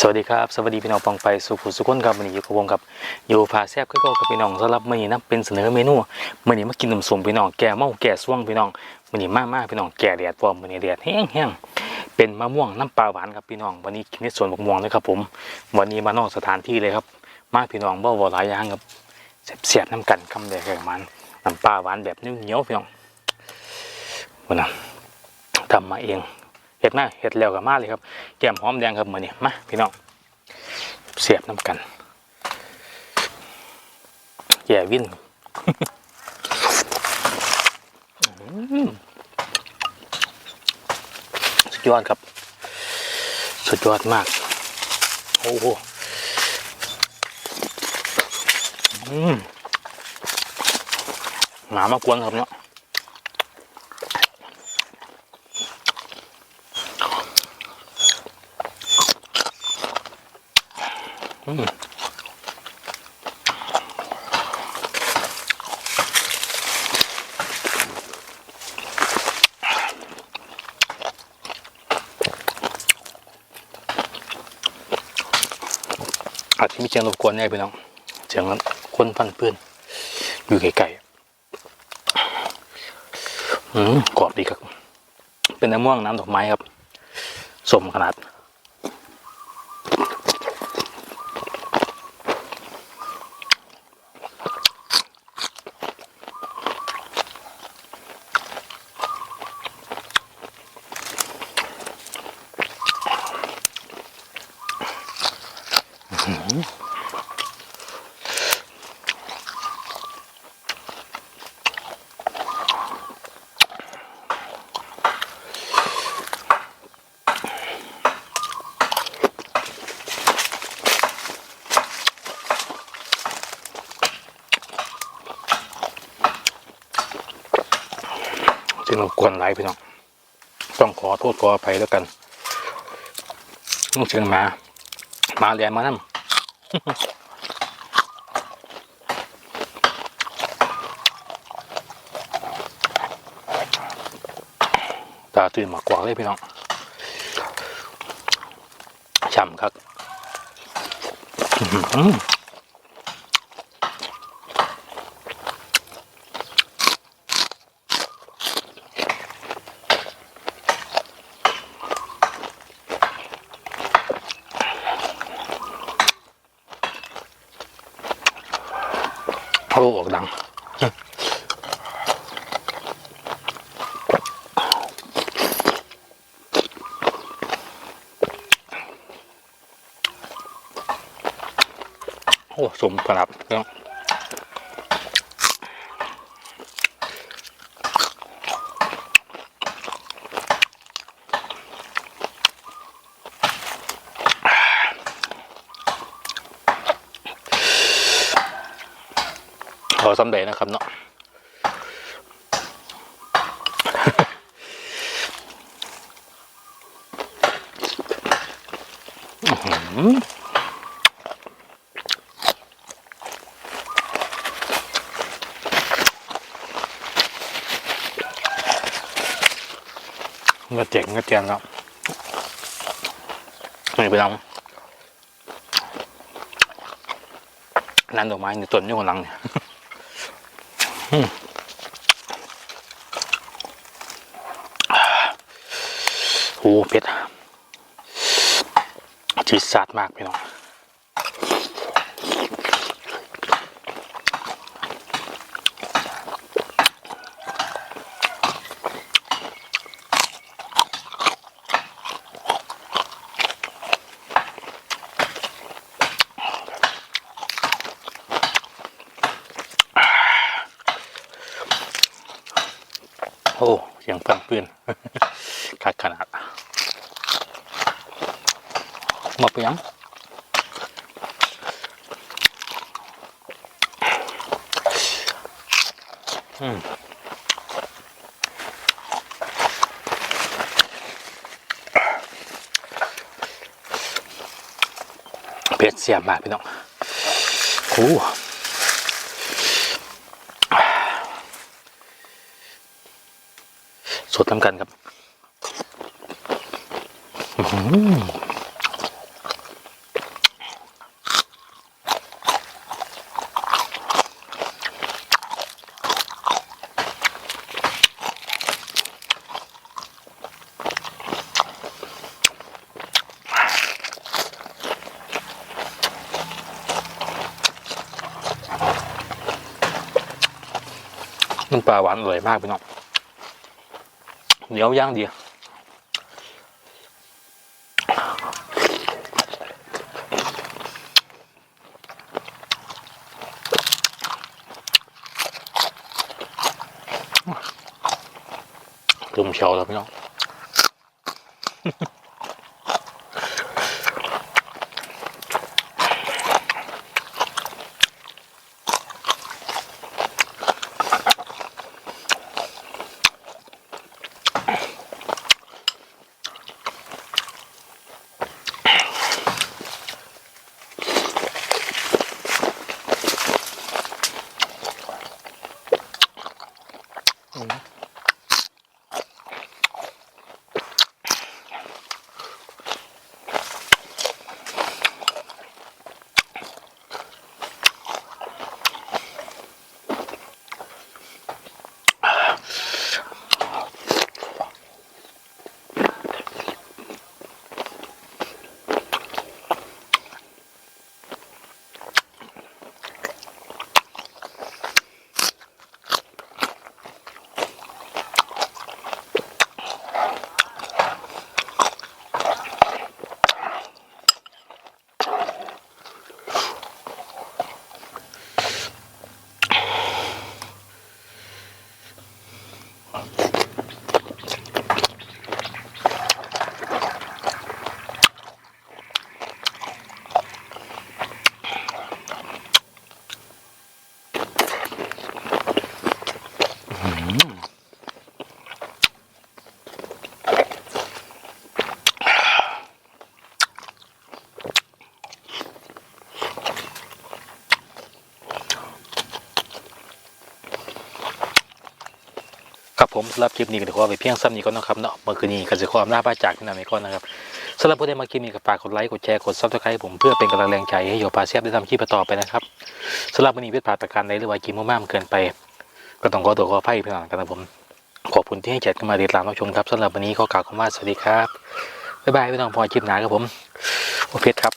สวัสดีครับสวัสดีพี่น้องปองไปสุขุสุขนครับวันนี้อยู่กับวงกับอยู่พาแซบก็กับพี่น้องสำหรับมื้อนี้นะเป็นเสนอเมนูมื้อนี้มากินนมสมพี่น้องแก่เมาแก่ซ่วงพี่น้องมื้อนี้มามาพี่น้องแก่แดดพร้อมมื้อนี้แดดแห้งๆเป็นมะม่วงน้ำปลาหวานครับพี่น้องวันนี้กินในสวนมะม่วงเลยครับผมวันนี้มานอกสถานที่เลยครับ มาพี่น้องบ่บ่หลายอย่างครับเสียบๆน้ำกันคำเดียวกันมันน้ำปลาหวานแบบเหนียวๆพี่น้องวันนั้นทำมาเอง เห็ดมาเห็ดแล้วกับมาเลยครับแก้มหอมแดงครับมือนี้มาพี่น้องเสียบน้ำกันแย่วินสุดยอดครับ สุดยอดมาก โอ้โหอืมหมามากวนครับเนาะ อาจจะมีเสียงรบกวนแน่พี่น้องเสียงคนพันเปื้อนอยู่ไกลๆอืมกรอบดีครับ เป็นน้ำม่วงน้ำดอกไม้ครับ สมขนาด จึงเรากวนไหลพี่น้อง ต้องขอโทษขออภัยแล้วกันต้องเชิญมามาเรียนมานั่ตาตื่นมากกว่าเลยพี่น้องช่ำครับ อื้ออโอ้ออกดังโอ้สมขนาดพี่น้อง ขอสำเร็จนะครับเนาะอื้อหือเงเจ๋งเงาเจียนแล้วนี่ไปลองนั่นดอกไม้ในต้นอยู่ข้างหลังเนี่ย โอ้เผ็ดจีดซาดมากพี่น้อง โอ้เสียงเปื้อนเปื้อนขาดขนาดมาเปียงอืมเผ็ดเสียบมากพี่น้องโอ้ ทำกันครับน้ำปลาหวานอร่อยมากพี่น้อง เหนียวย่างดีจุ่มเชียวแล้วพี่น้อง ครับผมสำหรับคลิปนี้ก็ถือว่าไปเพียงซ้ำนี้ก่อนนะครับเนาะเมื่อคืนนี้ก็จะขออำลาพระจากพี่น้องไปก่อนนะครับสำหรับผู้ใดมาคลิปนี้ก็ฝากกดไลค์กดแชร์กดซับสไครต์ผมเพื่อเป็นกำลังแรงใจให้โยปลาเซียบได้ทำคลิปต่อไปนะครับสำหรับวันนี้เป็นผ่าตประการใดหรือว่ากินมากๆเกินไป ก็ต้องขอตัวขออภัยพี่น้อนกันนะผม ขอบคุณที่ให้จัดกันมาติดตามรับชมครับสำหรับวันนี้ขอกล่าวคำว่าสวัสดีครับ บ๊ายบายพี่น้องพอคลิปหนาครับผม โอเพชรครับ